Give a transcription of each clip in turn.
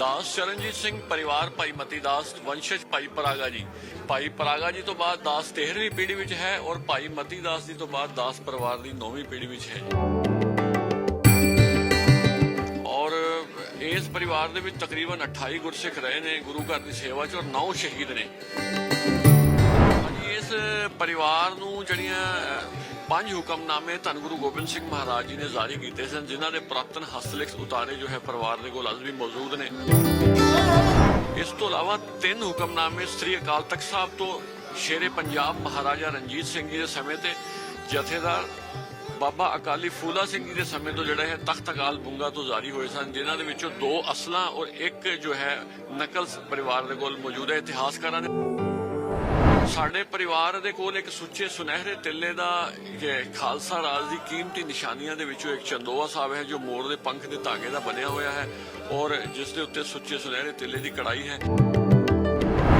ਦਾਸ ਚਰਨਜੀਤ ਸਿੰਘ, ਪਰਿਵਾਰ ਭਾਈ ਮਤੀ ਦਾਸ, ਵੰਸ਼ਜ ਭਾਈ ਪਰਾਗਾ ਜੀ। ਭਾਈ ਪਰਾਗਾ ਜੀ ਤੋਂ ਬਾਅਦ ਦਾਸ 13ਵੀਂ ਪੀੜ੍ਹੀ ਵਿੱਚ ਹੈ ਔਰ ਭਾਈ ਮਤੀ ਦਾਸ ਜੀ ਤੋਂ ਬਾਅਦ ਦਾਸ ਪਰਿਵਾਰ ਦੀ 9ਵੀਂ ਪੀੜ੍ਹੀ ਵਿੱਚ ਹੈ। ਔਰ ਇਸ ਪਰਿਵਾਰ ਦੇ ਵਿੱਚ ਤਕਰੀਬਨ 28 ਗੁਰਸਿੱਖ ਰਹੇ ਨੇ, ਗੁਰੂ ਘਰ ਦੀ ਸੇਵਾ 'ਚ ਔਰ 9 ਸ਼ਹੀਦ ਨੇ। ਇਸ ਪਰਿਵਾਰ ਨੂੰ ਜਿਹੜੀਆਂ ਪੰਜ ਹੁਕਮਨਾਮੇ ਧੰਨ ਗੁਰੂ ਗੋਬਿੰਦ ਸਿੰਘ ਮਹਾਰਾਜ ਜੀ ਨੇ ਜਾਰੀ ਕੀਤੇ ਸਨ, ਜਿਨ੍ਹਾਂ ਦੇ ਪ੍ਰਾਪਤਨ ਹਸਤਲਿਖ ਉਤਾਰੇ ਜੋ ਹੈ ਪਰਿਵਾਰ ਦੇ ਕੋਲ ਅੱਜ ਵੀ ਮੌਜੂਦ ਨੇ। ਇਸ ਤੋਂ ਇਲਾਵਾ ਤਿੰਨ ਹੁਕਮਨਾਮੇ ਸ੍ਰੀ ਅਕਾਲ ਤਖਤ ਸਾਹਿਬ ਤੋਂ ਸ਼ੇਰੇ ਪੰਜਾਬ ਮਹਾਰਾਜਾ ਰਣਜੀਤ ਸਿੰਘ ਜੀ ਦੇ ਸਮੇਂ ਤੇ, ਜਥੇਦਾਰ ਬਾਬਾ ਅਕਾਲੀ ਫੂਲਾ ਸਿੰਘ ਜੀ ਦੇ ਸਮੇਂ ਤੋਂ ਜਿਹੜਾ ਹੈ ਤਖਤ ਅਕਾਲ ਬੁੰਗਾ ਤੋਂ ਜਾਰੀ ਹੋਏ ਸਨ, ਜਿਨ੍ਹਾਂ ਦੇ ਵਿੱਚੋਂ ਦੋ ਅਸਲਾਂ ਔਰ ਇੱਕ ਜੋ ਹੈ ਨਕਲ ਪਰਿਵਾਰ ਦੇ ਕੋਲ ਮੌਜੂਦ ਹੈ, ਇਤਿਹਾਸਕਾਰਾਂ ਨੇ। ਸਾਡੇ ਪਰਿਵਾਰ ਦੇ ਕੋਲ ਇੱਕ ਸੁੱਚੇ ਸੁਨਹਿਰੇ ਤਿੱਲੇ ਦਾ ਖਾਲਸਾ ਰਾਜ ਦੀ ਕੀਮਤੀ ਨਿਸ਼ਾਨੀਆਂ ਦੇ ਵਿੱਚੋਂ ਇੱਕ ਚੰਦੋਆ ਸਾਹਿਬ ਹੈ, ਜੋ ਮੋਰ ਦੇ ਪੰਖ ਦੇ ਧਾਗੇ ਦਾ ਬਣਿਆ ਹੋਇਆ ਹੈ ਔਰ ਜਿਸ ਦੇ ਉੱਤੇ ਸੁੱਚੇ ਸੁਨਹਿਰੇ ਤਿੱਲੇ ਦੀ ਕੜਾਈ ਹੈ।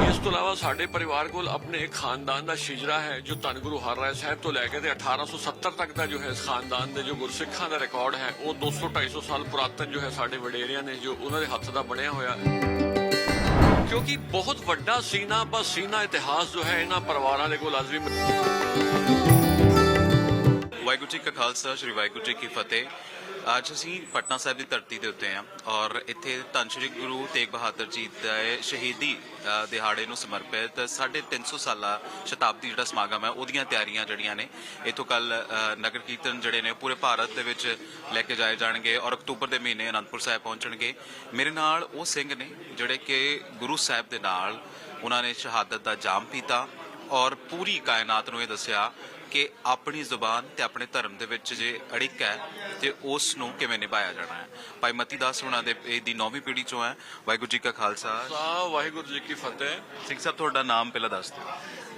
ਇਸ ਤੋਂ ਇਲਾਵਾ ਸਾਡੇ ਪਰਿਵਾਰ ਕੋਲ ਆਪਣੇ ਇੱਕ ਖਾਨਦਾਨ ਦਾ ਸ਼ਿਜਰਾ ਹੈ, ਜੋ ਧੰਨ ਗੁਰੂ ਹਰਰਾਏ ਸਾਹਿਬ ਤੋਂ ਲੈ ਕੇ ਤੇ 1870 ਤੱਕ ਦਾ ਜੋ ਹੈ ਇਸ ਖਾਨਦਾਨ ਦੇ ਜੋ ਗੁਰਸਿੱਖਾਂ ਦਾ ਰਿਕਾਰਡ ਹੈ, ਉਹ 200 250 ਸਾਲ ਪੁਰਾਤਨ ਜੋ ਹੈ ਸਾਡੇ ਵਡੇਰਿਆਂ ਨੇ, ਜੋ ਉਹਨਾਂ ਦੇ ਹੱਥ ਦਾ ਬਣਿਆ ਹੋਇਆ। ਹੈ ਕਿਉਂਕਿ ਬਹੁਤ ਵੱਡਾ ਸੀਨਾ ਬਸ ਸੀਨਾ ਇਤਿਹਾਸ ਜੋ ਹੈ, ਇਹਨਾਂ ਪਰਿਵਾਰਾਂ ਦੇ ਕੋਲ ਅੱਜ ਵੀ ਵਾਹਿਗੁਰੂ ਜੀ ਕਾ ਖਾਲਸਾ, ਸ੍ਰੀ ਵਾਹਿਗੁਰੂ ਜੀ ਕੀ ਫਤਿਹ। ਅੱਜ ਅਸੀਂ ਪਟਨਾ ਸਾਹਿਬ ਦੀ ਧਰਤੀ ਦੇ ਉੱਤੇ ਹਾਂ ਔਰ ਇੱਥੇ ਧੰਨ ਸ਼੍ਰੀ ਗੁਰੂ ਤੇਗ ਬਹਾਦਰ ਜੀ ਦੇ ਸ਼ਹੀਦੀ ਦਿਹਾੜੇ ਨੂੰ ਸਮਰਪਿਤ 350 ਸਾਲਾ ਸ਼ਤਾਬਦੀ ਜਿਹੜਾ ਸਮਾਗਮ ਹੈ, ਉਹਦੀਆਂ ਤਿਆਰੀਆਂ ਜਿਹੜੀਆਂ ਨੇ, ਇਥੋਂ ਕੱਲ ਨਗਰ ਕੀਰਤਨ ਜਿਹੜੇ ਨੇ ਪੂਰੇ ਭਾਰਤ ਦੇ ਵਿੱਚ ਲੈ ਕੇ ਜਾਏ ਜਾਣਗੇ ਔਰ ਅਕਤੂਬਰ ਦੇ ਮਹੀਨੇ ਅਨੰਦਪੁਰ ਸਾਹਿਬ ਪਹੁੰਚਣਗੇ। ਮੇਰੇ ਨਾਲ ਉਹ ਸਿੰਘ ਨੇ ਜਿਹੜੇ ਕਿ ਗੁਰੂ ਸਾਹਿਬ ਦੇ ਨਾਲ ਉਹਨਾਂ ਨੇ ਸ਼ਹਾਦਤ ਦਾ ਜਾਮ ਪੀਤਾ ਔਰ ਪੂਰੀ ਕਾਇਨਾਤ ਨੂੰ ਇਹ ਦੱਸਿਆ ਕਿ ਆਪਣੀ ਜ਼ੁਬਾਨ ਤੇ ਆਪਣੇ ਧਰਮ ਦੇ ਵਿੱਚ ਜੇ ਅੜਿੱਕ ਹੈ ਤੇ ਉਸ ਨੂੰ ਕਿਵੇਂ ਨਿਭਾਇਆ ਜਾਣਾ ਹੈ? ਭਾਈ ਮਤੀ ਦਾਸ ਹੁਣਾਂ ਦੇ ਇਹ ਦੀ ਨੌਵੀਂ ਪੀੜ੍ਹੀ ਚੋਂ ਹੈ। ਵਾਹਿਗੁਰੂ ਜੀ ਕਾ ਖਾਲਸਾ। ਸਾ ਵਾਹਿਗੁਰੂ ਜੀ ਕੀ ਫਤਿਹ। ਸਿੰਘ ਸਾਹਿਬ ਤੁਹਾਡਾ ਨਾਮ ਪਹਿਲਾਂ ਦੱਸ ਦਿਓ।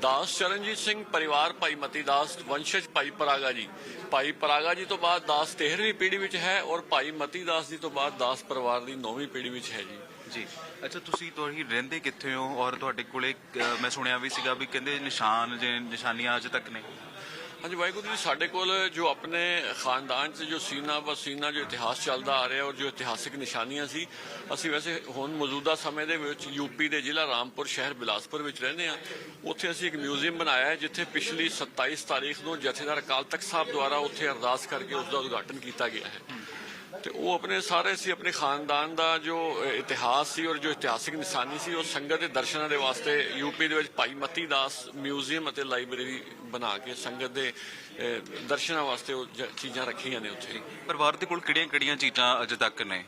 ਦਾਸ ਚਰਨਜੀਤ ਸਿੰਘ ਪਰਿਵਾਰ ਭਾਈ ਮਤੀ ਦਾਸ ਵੰਸ਼ਜ ਭਾਈ ਪਰਾਗਾ ਜੀ। ਭਾਈ ਪਰਾਗਾ ਜੀ ਤੋਂ ਬਾਅਦ ਦਾਸ 13ਵੀਂ ਪੀੜ੍ਹੀ ਵਿੱਚ ਹੈ ਔਰ ਭਾਈ ਮਤੀ ਦਾਸ ਜੀ ਤੋਂ ਬਾਅਦ ਦਾਸ ਪਰਿਵਾਰ ਦੀ 9ਵੀਂ ਪੀੜ੍ਹੀ ਵਿੱਚ ਹੈ ਜੀ। ਜੀ। ਅੱਛਾ ਤੁਸੀਂ ਤੁਹਾਡੀ ਰਹਿੰਦੇ ਕਿੱਥੇ ਹੋ? ਔਰ ਤੁਹਾਡੇ ਕੋਲੇ ਅ, ਮੈਂ ਸੁਣਿਆ ਵੀ ਸੀਗਾ ਵੀ ਕਹਿੰਦੇ ਨਿਸ਼ਾਨ ਜੇ ਨਿਸ਼ਾਨੀਆਂ ਅਜੇ ਤੱਕ ਨੇ ਹਾਂਜੀ ਵਾਹਿਗੁਰੂ ਜੀ ਸਾਡੇ ਕੋਲ ਜੋ ਆਪਣੇ ਖਾਨਦਾਨ 'ਚ ਜੋ ਸੀਨਾ ਬਸੀਨਾ ਜੋ ਇਤਿਹਾਸ ਚੱਲਦਾ ਆ ਰਿਹਾ ਔਰ ਜੋ ਇਤਿਹਾਸਿਕ ਨਿਸ਼ਾਨੀਆਂ ਸੀ ਅਸੀਂ ਵੈਸੇ ਹੁਣ ਮੌਜੂਦਾ ਸਮੇਂ ਦੇ ਵਿੱਚ ਯੂਪੀ ਦੇ ਜ਼ਿਲ੍ਹਾ ਰਾਮਪੁਰ ਸ਼ਹਿਰ ਬਿਲਾਸਪੁਰ ਵਿੱਚ ਰਹਿੰਦੇ ਆ ਉੱਥੇ ਅਸੀਂ ਇੱਕ ਮਿਊਜ਼ੀਅਮ ਬਣਾਇਆ ਹੈ ਜਿੱਥੇ ਪਿਛਲੀ 27 ਤਾਰੀਖ ਨੂੰ ਜਥੇਦਾਰ ਅਕਾਲ ਤਖਤ ਸਾਹਿਬ ਦੁਆਰਾ ਉੱਥੇ ਅਰਦਾਸ ਕਰਕੇ ਉਸ ਦਾ ਉਦਘਾਟਨ ਕੀਤਾ ਗਿਆ ਹੈ। ਤੇ ਉਹ ਆਪਣੇ ਸਾਰੇ ਸੀ ਆਪਣੇ ਖਾਨਦਾਨ ਦਾ ਜੋ ਇਤਿਹਾਸ ਸੀ ਔਰ ਜੋ ਇਤਿਹਾਸਿਕ ਨਿਸ਼ਾਨੀ ਸੀ ਉਹ ਸੰਗਤ ਦੇ ਦਰਸ਼ਨਾਂ ਦੇ ਵਾਸਤੇ ਯੂਪੀ ਦੇ ਵਿੱਚ ਭਾਈ ਮਤੀ ਦਾਸ ਮਿਊਜ਼ੀਅਮ ਅਤੇ ਲਾਇਬ੍ਰੇਰੀ ਬਣਾ ਕੇ ਸੰਗਤ ਦੇ ਦਰਸ਼ਨਾਂ ਵਾਸਤੇ ਉਹ ਚੀਜ਼ਾਂ ਰੱਖੀਆਂ ਨੇ ਉੱਥੇ। ਪਰਿਵਾਰ ਦੇ ਕੋਲ ਕਿਹੜੀਆਂ-ਕਿਹੜੀਆਂ ਚੀਜ਼ਾਂ ਅਜੇ ਤੱਕ ਨੇ?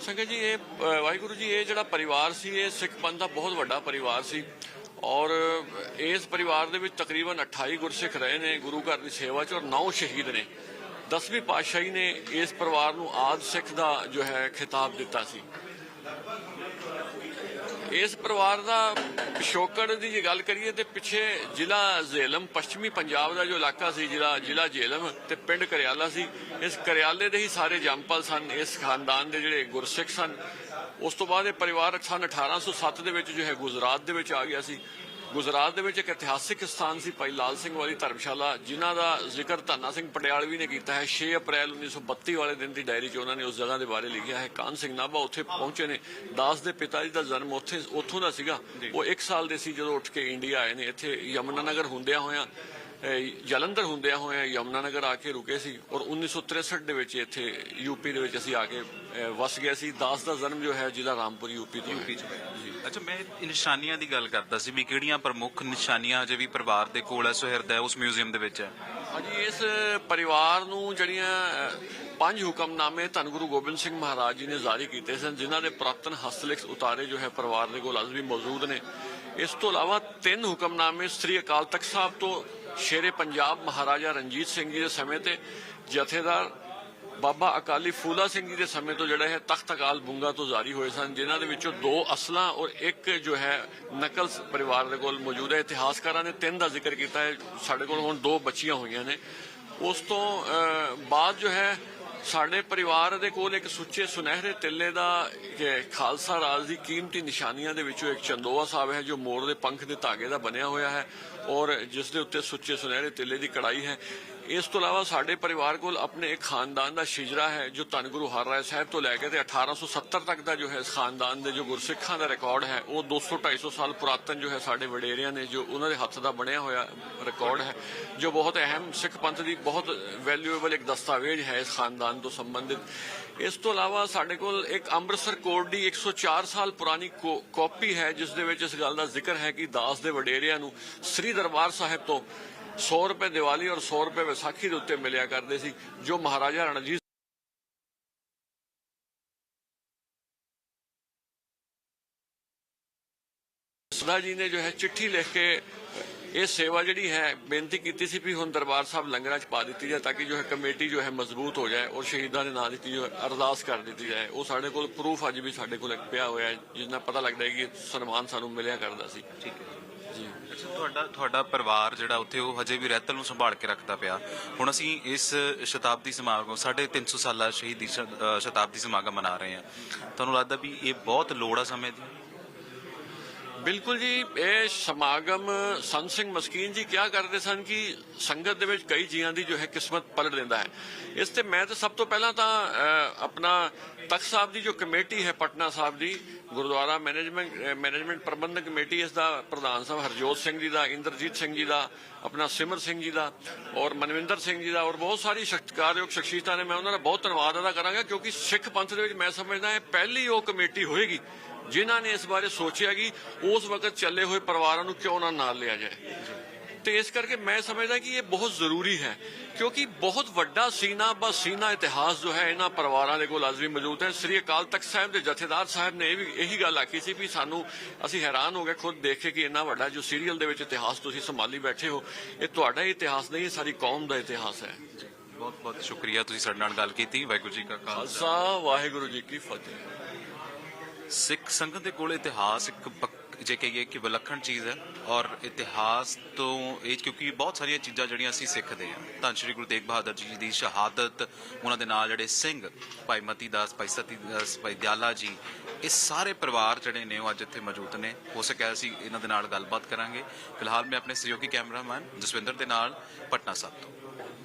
ਸੰਗਤ ਜੀ ਇਹ ਵਾਹਿਗੁਰੂ ਜੀ ਇਹ ਜਿਹੜਾ ਪਰਿਵਾਰ ਸੀ ਇਹ ਸਿੱਖ ਪੰਥ ਦਾ ਬਹੁਤ ਵੱਡਾ ਪਰਿਵਾਰ ਸੀ ਔਰ ਇਸ ਪਰਿਵਾਰ ਦੇ ਵਿੱਚ ਤਕਰੀਬਨ 28 ਗੁਰਸਿੱਖ ਰਹੇ ਨੇ ਗੁਰੂ ਘਰ ਦੀ ਸੇਵਾ 'ਚ ਔਰ 9 ਸ਼ਹੀਦ ਨੇ। ਦਸਵੀਂ ਪਾਤਸ਼ਾਹੀ ਨੇ ਇਸ ਪਰਿਵਾਰ ਨੂੰ ਆਦ ਸਿੱਖ ਦਾ ਜੋ ਹੈ ਖਿਤਾਬ ਦਿੱਤਾ ਸੀ। ਇਸ ਪਰਿਵਾਰ ਦਾ ਪਿਛੋਕੜ ਦੀ ਜੇ ਗੱਲ ਕਰੀਏ ਤੇ ਪਿੱਛੇ ਜ਼ਿਲ੍ਹਾ ਜ਼ੇਲਮ, ਪੱਛਮੀ ਪੰਜਾਬ ਦਾ ਜੋ ਇਲਾਕਾ ਸੀ, ਜ਼ਿਲ੍ਹਾ ਜ਼ਿਲ੍ਹਾ ਜੇਲਮ ਤੇ ਪਿੰਡ ਕਰਿਆਲਾ ਸੀ, ਇਸ ਕਰਿਆਲੇ ਦੇ ਹੀ ਸਾਰੇ ਜੰਮਪਲ ਸਨ, ਇਸ ਖਾਨਦਾਨ ਦੇ ਜਿਹੜੇ ਗੁਰਸਿੱਖ ਸਨ। ਉਸ ਤੋਂ ਬਾਅਦ ਇਹ ਪਰਿਵਾਰ ਸਨ 1807 ਦੇ ਵਿੱਚ ਜੋ ਹੈ ਗੁਜਰਾਤ ਦੇ ਵਿੱਚ ਆ ਗਿਆ ਸੀ। ਗੁਜਰਾਤ ਦੇ ਵਿੱਚ ਇੱਕ ਇਤਿਹਾਸਿਕ ਸਥਾਨ ਸੀ ਭਾਈ ਲਾਲ ਸਿੰਘ ਵਾਲੀ ਧਰਮਸ਼ਾਲਾ, ਜਿਨ੍ਹਾਂ ਦਾ ਜ਼ਿਕਰ ਧੰਨਾ ਸਿੰਘ ਪਟਿਆਲਵੀ ਨੇ ਕੀਤਾ ਹੈ। 6 ਅਪ੍ਰੈਲ 1932 ਵਾਲੇ ਦਿਨ ਦੀ ਡਾਇਰੀ 'ਚ ਉਹਨਾਂ ਨੇ ਉਸ ਜਗ੍ਹਾ ਦੇ ਬਾਰੇ ਲਿਖਿਆ ਹੈ। ਕਾਨ ਸਿੰਘ ਨਾਭਾ ਉੱਥੇ ਪਹੁੰਚੇ ਨੇ। ਦਾਸ ਦੇ ਪਿਤਾ ਜੀ ਦਾ ਜਨਮ ਉੱਥੇ, ਉੱਥੋਂ ਦਾ ਸੀਗਾ। ਉਹ 1 ਸਾਲ ਦੇ ਸੀ ਜਦੋਂ ਉੱਠ ਕੇ ਇੰਡੀਆ ਆਏ ਨੇ। ਇੱਥੇ ਯਮਨਾ ਨਗਰ ਹੁੰਦਿਆਂ ਹੋਇਆਂ ਜਲੰਧਰ ਹੁੰਦਿਆਂ ਹੋਇਆਂ ਯਮਨਾ ਨਗਰ ਆ ਕੇ ਰੁਕੇ ਸੀ ਔਰ 1963 ਦੇ ਵਿੱਚ ਇੱਥੇ ਯੂਪੀ ਦੇ ਵਿੱਚ ਅਸੀਂ ਆ ਕੇ ਵਸ ਗਏ ਸੀ। ਦਾਸ ਦਾ ਜਨਮ ਜੋ ਹੈ ਜ਼ਿਲ੍ਹਾ ਰਾਮਪੁਰ ਯੂਪੀ ਤੋਂ। ਜੀ। ਅੱਛਾ ਮੈਂ ਨਿਸ਼ਾਨੀਆਂ ਦੀ ਗੱਲ ਕਰਦਾ ਸੀ ਵੀ ਕਿਹੜੀਆਂ ਪ੍ਰਮੁੱਖ ਨਿਸ਼ਾਨੀਆਂ ਅਜੇ ਵੀ ਪਰਿਵਾਰ ਦੇ ਕੋਲ ਹੈ ਸੁਹਿਰਦ ਹੈ ਉਸ ਮਿਊਜ਼ੀਅਮ ਦੇ ਵਿੱਚ ਹੈ ਹਾਂਜੀ ਇਸ ਪਰਿਵਾਰ ਨੂੰ ਜਿਹੜੀਆਂ ਪੰਜ ਹੁਕਮਨਾਮੇ ਧੰਨ ਗੁਰੂ ਗੋਬਿੰਦ ਸਿੰਘ ਮਹਾਰਾਜ ਜੀ ਨੇ ਜਾਰੀ ਕੀਤੇ ਸਨ ਜਿਨ੍ਹਾਂ ਦੇ ਪ੍ਰਾਪਤਨ ਹਸਤਲਿਖ ਉਤਾਰੇ ਜੋ ਹੈ ਪਰਿਵਾਰ ਦੇ ਕੋਲ ਅੱਜ ਵੀ ਮੌਜੂਦ ਨੇ। ਇਸ ਤੋਂ ਇਲਾਵਾ ਤਿੰਨ ਹੁਕਮਨਾਮੇ ਸ੍ਰੀ ਅਕਾਲ ਤਖਤ ਸਾਹਿਬ ਤੋਂ ਸ਼ੇਰੇ ਪੰਜਾਬ ਮਹਾਰਾਜਾ ਰਣਜੀਤ ਸਿੰਘ ਜੀ ਦੇ ਸਮੇਂ ਤੇ ਜਥੇਦਾਰ ਬਾਬਾ ਅਕਾਲੀ ਫੂਲਾ ਸਿੰਘ ਜੀ ਦੇ ਸਮੇਂ ਤੋਂ ਜਿਹੜਾ ਹੈ ਤਖਤ ਅਕਾਲ ਬੁੰਗਾ ਤੋਂ ਜਾਰੀ ਹੋਏ ਸਨ, ਜਿਨ੍ਹਾਂ ਦੇ ਵਿੱਚੋਂ ਦੋ ਅਸਲਾਂ ਔਰ ਇੱਕ ਜੋ ਹੈ ਨਕਲ ਪਰਿਵਾਰ ਦੇ ਕੋਲ ਮੌਜੂਦ ਹੈ। ਇਤਿਹਾਸਕਾਰਾਂ ਨੇ ਤਿੰਨ ਦਾ ਜ਼ਿਕਰ ਕੀਤਾ ਹੈ। ਸਾਡੇ ਕੋਲ ਹੁਣ ਦੋ ਬੱਚੀਆਂ ਹੋਈਆਂ ਨੇ। ਉਸ ਤੋਂ ਬਾਅਦ ਜੋ ਹੈ ਸਾਡੇ ਪਰਿਵਾਰ ਦੇ ਕੋਲ ਇੱਕ ਸੁੱਚੇ ਸੁਨਹਿਰੇ ਤਿੱਲੇ ਦਾ ਖਾਲਸਾ ਰਾਜ ਦੀ ਕੀਮਤੀ ਨਿਸ਼ਾਨੀਆਂ ਦੇ ਵਿੱਚੋਂ ਇੱਕ ਚੰਦੋਆ ਸਾਹਿਬ ਹੈ, ਜੋ ਮੋਰ ਦੇ ਪੰਖ ਦੇ ਧਾਗੇ ਦਾ ਬਣਿਆ ਹੋਇਆ ਹੈ। ਔਰ ਜਿਸ ਦੇ ਉੱਤੇ ਸੁੱਚੇ ਸੁਨਹਿਰੇ ਤਿੱਲੇ ਦੀ ਕੜਾਈ ਹੈ। ਇਸ ਤੋਂ ਇਲਾਵਾ ਸਾਡੇ ਪਰਿਵਾਰ ਕੋਲ ਆਪਣੇ ਇੱਕ ਖਾਨਦਾਨ ਦਾ ਸ਼ਿਜਰਾ ਹੈ, ਜੋ ਧੰਨ ਗੁਰੂ ਹਰਰਾਏ ਸਾਹਿਬ ਤੋਂ ਲੈ ਕੇ ਤੇ 1870 ਤੱਕ ਦਾ ਜੋ ਹੈ ਇਸ ਖਾਨਦਾਨ ਦੇ ਜੋ ਗੁਰਸਿੱਖਾਂ ਦਾ ਰਿਕਾਰਡ ਹੈ, ਉਹ 200 250 ਸਾਲ ਪੁਰਾਤਨ ਜੋ ਹੈ ਸਾਡੇ ਵਡੇਰਿਆਂ ਨੇ ਜੋ ਉਹਨਾਂ ਦੇ ਹੱਥ ਦਾ ਬਣਿਆ ਹੋਇਆ ਰਿਕਾਰਡ ਹੈ, ਜੋ ਬਹੁਤ ਅਹਿਮ ਸਿੱਖ ਪੰਥ ਦੀ ਬਹੁਤ ਵੈਲਿਊਏਬਲ ਇੱਕ ਦਸਤਾਵੇਜ਼ ਹੈ ਇਸ ਖਾਨਦਾਨ ਤੋਂ ਸੰਬੰਧਿਤ। ਇਸ ਤੋਂ ਇਲਾਵਾ ਸਾਡੇ ਕੋਲ ਇੱਕ ਅੰਮ੍ਰਿਤਸਰ ਕੋਰਟ ਦੀ 104 ਸਾਲ ਪੁਰਾਣੀ ਕਾਪੀ ਹੈ, ਜਿਸ ਦੇ ਵਿੱਚ ਇਸ ਗੱਲ ਦਾ ਜ਼ਿਕਰ ਹੈ ਕਿ ਦਾਸ ਦੇ ਵਡੇਰਿਆਂ ਨੂੰ ਸ੍ਰੀ ਦਰਬਾਰ ਸਾਹਿਬ ਤੋਂ 100 ਰੁਪਏ ਦੀਵਾਲੀ ਔਰ 100 ਰੁਪਏ ਵਿਸਾਖੀ ਦੇ ਉੱਤੇ ਮਿਲਿਆ ਕਰਦੇ ਸੀ, ਜੋ ਮਹਾਰਾਜਾ ਰਣਜੀਤ ਸਦਾ ਜੀ ਨੇ ਜੋ ਹੈ ਚਿੱਠੀ ਲਿਖ ਕੇ, ਇਹ ਸੇਵਾ ਜਿਹੜੀ ਹੈ, ਬੇਨਤੀ ਕੀਤੀ ਸੀ ਵੀ ਹੁਣ ਦਰਬਾਰ ਸਾਹਿਬ ਲੰਗਰਾਂ 'ਚ ਪਾ ਦਿੱਤੀ ਜਾਏ ਤਾਂ ਕਿ ਜੋ ਹੈ ਕਮੇਟੀ ਜੋ ਹੈ ਮਜ਼ਬੂਤ ਹੋ ਜਾਏ ਔਰ ਸ਼ਹੀਦਾਂ ਦੇ ਨਾਂ ਦੀ ਜੋ ਅਰਦਾਸ ਕਰ ਦਿੱਤੀ ਜਾਏ। ਉਹ ਸਾਡੇ ਕੋਲ ਪ੍ਰੂਫ ਅੱਜ ਵੀ ਸਾਡੇ ਕੋਲ ਪਿਆ ਹੋਇਆ ਹੈ, ਜਿਸ ਨਾਲ ਪਤਾ ਲੱਗਦਾ ਹੈ ਕਿ ਸਨਮਾਨ ਸਾਨੂੰ ਮਿਲਿਆ ਕਰਦਾ ਸੀ। ਠੀਕ ਹੈ ਅੱਛਾ ਤੁਹਾਡਾ ਤੁਹਾਡਾ ਪਰਿਵਾਰ ਜਿਹੜਾ ਉੱਥੇ ਉਹ ਹਜੇ ਵੀ ਰਹਿਤਲ ਨੂੰ ਸੰਭਾਲ ਕੇ ਰੱਖਦਾ ਪਿਆ। ਹੁਣ ਅਸੀਂ ਇਸ ਸ਼ਤਾਬਦੀ ਸਮਾਗਮ ਸਾਢੇ 300 ਸਾਲਾ ਸ਼ਹੀਦੀ ਸ਼- ਅ, ਸ਼ਤਾਬਦੀ ਸਮਾਗਮ ਮਨਾ ਰਹੇ ਹਾਂ। ਤੁਹਾਨੂੰ ਲੱਗਦਾ ਵੀ ਇਹ ਬਹੁਤ ਲੋੜ ਆ ਸਮੇਂ ਦੀ? ਬਿਲਕੁਲ ਜੀ ਇਹ ਸਮਾਗਮ ਸੰਤ ਸਿੰਘ ਮਸਕੀਨ ਜੀ ਕਿਹਾ ਕਰਦੇ ਸਨ ਕਿ ਸੰਗਤ ਦੇ ਵਿੱਚ ਕਈ ਜੀਆਂ ਦੀ ਜੋ ਹੈ ਕਿਸਮਤ ਪਲਟ ਦਿੰਦਾ ਹੈ। ਇਸ ਤੇ ਮੈਂ ਤਾਂ ਸਭ ਤੋਂ ਪਹਿਲਾਂ ਤਾਂ ਅਹ, ਆਪਣਾ ਤਖਤ ਸਾਹਿਬ ਦੀ ਜੋ ਕਮੇਟੀ ਹੈ ਪਟਨਾ ਸਾਹਿਬ ਦੀ ਗੁਰਦੁਆਰਾ ਮੈਨੇਜਮੈਂਟ ਮੈਨੇਜਮੈਂਟ ਪ੍ਰਬੰਧਕ ਕਮੇਟੀ ਇਸ ਦਾ ਪ੍ਰਧਾਨ ਸਾਹਿਬ, ਹਰਜੋਤ ਸਿੰਘ ਜੀ ਦਾ, ਇੰਦਰਜੀਤ ਸਿੰਘ ਜੀ ਦਾ, ਆਪਣਾ ਸਿਮਰ ਸਿੰਘ ਜੀ ਦਾ ਔਰ ਮਨਵਿੰਦਰ ਸਿੰਘ ਜੀ ਦਾ ਔਰ ਬਹੁਤ ਸਾਰੀ ਸਤਿਕਾਰਯੋਗ ਸ਼ਖਸੀਅਤਾਂ ਨੇ, ਮੈਂ ਉਹਨਾਂ ਦਾ ਬਹੁਤ ਧੰਨਵਾਦ ਅਦਾ ਕਰਾਂਗਾ ਕਿਉਂਕਿ ਸਿੱਖ ਪੰਥ ਦੇ ਵਿੱਚ ਮੈਂ ਸਮਝਦਾ ਇਹ ਪਹਿਲੀ ਉਹ ਕਮੇਟੀ ਹੋਏਗੀ ਜਿਨ੍ਹਾਂ ਨੇ ਇਸ ਬਾਰੇ ਸੋਚਿਆ ਕਿ ਉਸ ਵਕਤ ਚੱਲੇ ਹੋਏ ਪਰਿਵਾਰਾਂ ਨੂੰ ਕਿਉਂ ਨਾ ਨਾਲ ਲਿਆ ਜਾਏ। ਤੇ ਇਸ ਕਰਕੇ ਮੈਂ ਸਮਝਦਾ ਕਿ ਇਹ ਬਹੁਤ ਜ਼ਰੂਰੀ ਹੈ ਕਿਉਂਕਿ ਬਹੁਤ ਵੱਡਾ ਸੀਨਾ ਬਸ ਸੀਨਾ ਇਤਿਹਾਸ ਜੋ ਹੈ ਇਹਨਾਂ ਪਰਿਵਾਰਾਂ ਦੇ ਕੋਲ ਅੱਜ ਵੀ ਮੌਜੂਦ ਹੈ। ਸ੍ਰੀ ਅਕਾਲ ਤਖਤ ਸਾਹਿਬ ਦੇ ਜਥੇਦਾਰ ਸਾਹਿਬ ਨੇ ਇਹ ਵੀ ਇਹੀ ਗੱਲ ਆਖੀ ਸੀ ਵੀ ਸਾਨੂੰ ਅਸੀਂ ਹੈਰਾਨ ਹੋ ਗਏ ਖੁਦ ਦੇਖ ਕੇ ਕਿ ਇੰਨਾ ਵੱਡਾ ਜੋ ਸੀਰੀਅਲ ਦੇ ਵਿੱਚ ਇਤਿਹਾਸ ਤੁਸੀਂ ਸੰਭਾਲੀ ਬੈਠੇ ਹੋ ਇਹ ਤੁਹਾਡਾ ਇਤਿਹਾਸ ਨਹੀਂ ਇਹ ਸਾਰੀ ਕੌਮ ਦਾ ਇਤਿਹਾਸ ਹੈ। ਬਹੁਤ ਬਹੁਤ ਸ਼ੁਕਰੀਆ ਤੁਸੀਂ ਸਾਡੇ ਨਾਲ ਗੱਲ ਕੀਤੀ ਵਾਹਿਗੁਰੂ ਜੀ ਕਾ ਖਾਲਸਾ। ਵਾਹਿਗੁਰੂ ਜੀ ਕੀ ਫਤਿਹ। ਸਿੱਖ ਸੰਗਤ ਦੇ ਕੋਲ ਇਤਿਹਾਸ ਇੱਕ ਜੇ ਕਹੀਏ ਕਿ ਵਿਲੱਖਣ ਚੀਜ਼ ਹੈ ਔਰ ਇਤਿਹਾਸ ਤੋਂ ਇਹ ਕਿਉਂਕਿ ਬਹੁਤ ਸਾਰੀਆਂ ਚੀਜ਼ਾਂ ਜਿਹੜੀਆਂ ਅਸੀਂ ਸਿੱਖਦੇ ਹਾਂ। ਤਾਂ ਸ਼੍ਰੀ ਗੁਰੂ ਤੇਗ ਬਹਾਦਰ ਜੀ ਦੀ ਸ਼ਹਾਦਤ, ਉਹਨਾਂ ਦੇ ਨਾਲ ਜਿਹੜੇ ਸਿੰਘ, ਭਾਈ ਮਤੀ ਦਾਸ, ਭਾਈ ਸਤੀ ਦਾਸ, ਭਾਈ ਦਿਆਲਾ ਜੀ, ਇਹ ਸਾਰੇ ਪਰਿਵਾਰ ਜਿਹੜੇ ਨੇ ਉਹ ਅੱਜ ਇੱਥੇ ਮੌਜੂਦ ਨੇ। ਹੋ ਸਕਿਆ ਅਸੀਂ ਇਹਨਾਂ ਦੇ ਨਾਲ ਗੱਲਬਾਤ ਕਰਾਂਗੇ। ਫਿਲਹਾਲ ਮੈਂ ਆਪਣੇ ਸਹਿਯੋਗੀ ਕੈਮਰਾਮੈਨ ਜਸਵਿੰਦਰ ਦੇ ਨਾਲ, ਪਟਨਾ ਸਾਹਿਬ ਤੋਂ।